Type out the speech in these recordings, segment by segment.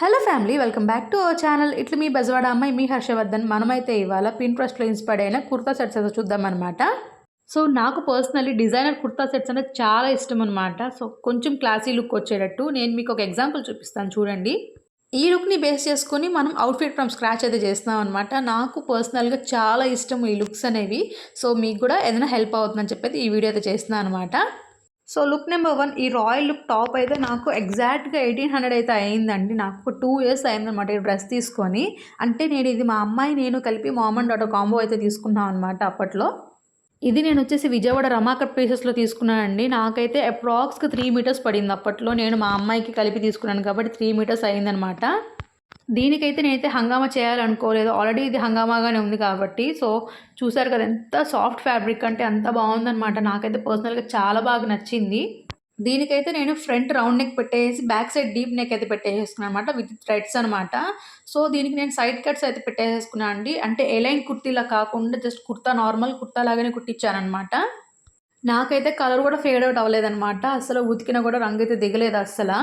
Hello family welcome back to our channel ఇట్లు మీ బజవాడ అమ్మాయి మీ హర్షవర్ధన్. మనమైతే ఇవాళ పింట్రెస్ట్లో ఇన్స్పైర్ అయిన కుర్తా సెట్స్ అయితే చూద్దాం అనమాట సో నాకు పర్సనల్లీ డిజైనర్ కుర్తా సెట్స్ అనేది చాలా ఇష్టం అనమాట సో కొంచెం క్లాసీ లుక్ వచ్చేటట్టు నేను మీకు ఒక ఎగ్జాంపుల్ చూపిస్తాను చూడండి. ఈ లుక్ని బేస్ చేసుకొని మనం అవుట్ఫిట్ ఫ్రమ్ స్క్రాచ్ అయితే చేస్తున్నాం అనమాట నాకు పర్సనల్గా చాలా ఇష్టం ఈ లుక్స్ అనేవి. సో మీకు కూడా ఏదైనా హెల్ప్ అవుతుందని చెప్పేది ఈ వీడియో అయితే చేస్తున్నాను అనమాట సో లుక్ నెంబర్ వన్ ఈ రాయల్ లుక్ టాప్ అయితే నాకు ఎగ్జాక్ట్గా ఎయిటీన్ హండ్రెడ్ అయితే అయిందండి. నాకు టూ ఇయర్స్ అయిందనమాట ఈ డ్రెస్ తీసుకొని. అంటే నేను ఇది మా అమ్మాయి నేను కలిపి మామన్ అండ్ కాంబో అయితే తీసుకున్నాను అనమాట అప్పట్లో. ఇది నేను వచ్చేసి విజయవాడ రమాకట్ ప్లేసెస్లో తీసుకున్నానండి. నాకైతే అప్రాక్స్గా త్రీ మీటర్స్ పడింది అప్పట్లో. నేను మా అమ్మాయికి కలిపి తీసుకున్నాను కాబట్టి త్రీ మీటర్స్ అయిందనమాట దీనికైతే నేనైతే హంగామా చేయాలనుకోలేదు ఆల్రెడీ ఇది హంగామాగానే ఉంది కాబట్టి సో చూసారు కదా ఎంత సాఫ్ట్ ఫ్యాబ్రిక్ అంటే అంత బాగుందనమాట నాకైతే పర్సనల్గా చాలా బాగా నచ్చింది. దీనికైతే నేను ఫ్రంట్ రౌండ్ నెక్ పెట్టేసి బ్యాక్ సైడ్ డీప్ నెక్ అయితే పెట్టేసేసుకున్నాను అనమాట విత్ థ్రెడ్స్ అనమాట సో దీనికి నేను సైడ్ కట్స్ అయితే పెట్టేసుకున్నాను అండి. అంటే ఎలైన్ కుర్తీలా కాకుండా జస్ట్ కుర్తా నార్మల్ కుర్తా లాగానే కుట్టించానమాట నాకైతే కలర్ కూడా ఫేడ్ అవుట్ అవ్వలేదన్నమాట. అసలు ఉతికినా కూడా రంగు అయితే దిగలేదు అస్సలు.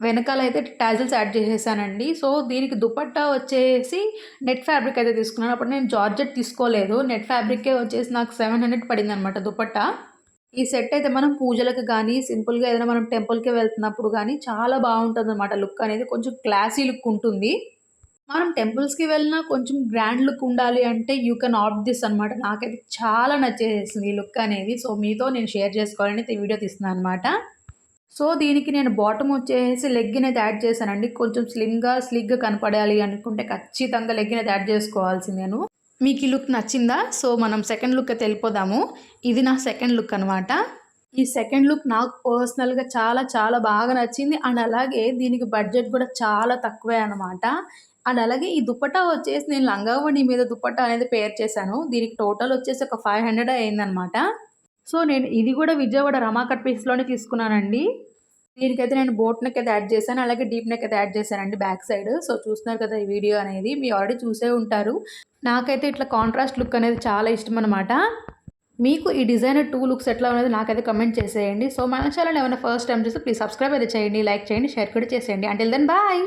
వెనకాల అయితే టాజిల్స్ యాడ్ చేసేసానండి. సో దీనికి దుపట్టా వచ్చేసి నెట్ ఫ్యాబ్రిక్ అయితే తీసుకున్నాను. అప్పుడు నేను జార్జెట్ తీసుకోలేదు. నెట్ ఫ్యాబ్రికే వచ్చేసి నాకు సెవెన్ హండ్రెడ్ పడింది అనమాట దుపట్టా. ఈ సెట్ అయితే మనం పూజలకు కానీ సింపుల్గా ఏదైనా మనం టెంపుల్కి వెళ్తున్నప్పుడు కానీ చాలా బాగుంటుంది అనమాట లుక్ అనేది. కొంచెం క్లాసీ లుక్ ఉంటుంది. మనం టెంపుల్స్కి వెళ్ళినా కొంచెం గ్రాండ్ లుక్ ఉండాలి అంటే యూ కెన్ ఆప్ట్ దిస్ అనమాట నాకైతే చాలా నచ్చేసింది ఈ లుక్ అనేది. సో మీతో నేను షేర్ చేసుకోవాలని వీడియో తీస్తున్నాను అనమాట సో దీనికి నేను బాటమ్ వచ్చేసి లెగ్ అనేది యాడ్ చేశానండి. కొంచెం స్లిమ్గా స్లిగ్గా కనపడాలి అనుకుంటే ఖచ్చితంగా లెగ్ అనేది యాడ్ చేసుకోవాల్సింది నేను. మీకు ఈ లుక్ నచ్చిందా? సో మనం సెకండ్ లుక్ అయితే వెళ్ళిపోదాము. ఇది నా సెకండ్ లుక్ అనమాట ఈ సెకండ్ లుక్ నాకు పర్సనల్గా చాలా చాలా బాగా నచ్చింది. అండ్ అలాగే దీనికి బడ్జెట్ కూడా చాలా తక్కువే అనమాట అండ్ అలాగే ఈ దుప్పటా వచ్చేసి నేను లంగావణి మీద దుప్పటా అనేది పేర్ చేశాను. దీనికి టోటల్ వచ్చేసి ఒక ఫైవ్ హండ్రెడ్ అయిందనమాట సో నేను ఇది కూడా విజయవాడ రమాకట్ పీస్లోనే తీసుకున్నానండి. దీనికైతే నేను బోట్ నెక్ అయితే యాడ్ చేశాను అలాగే డీప్ నెక్ అయితే యాడ్ చేశానండి బ్యాక్ సైడ్. సో చూస్తున్నారు కదా ఈ వీడియో అనేది మీరు ఆల్రెడీ చూసే ఉంటారు. నాకైతే ఇట్లా కాంట్రాస్ట్ లుక్ అనేది చాలా ఇష్టం అనమాట మీకు ఈ డిజైనర్ టూ లుక్స్ ఎట్లా ఉన్నది నాకైతే కమెంట్ చేసేయండి. సో మన ఛానల్ ఏమైనా ఫస్ట్ టైం చూస్తే ప్లీజ్ సబ్స్క్రైబ్ అయితే చేయండి లైక్ చేయండి షేర్ కూడా చేసేయండి. అంటే దెన్ బాయ్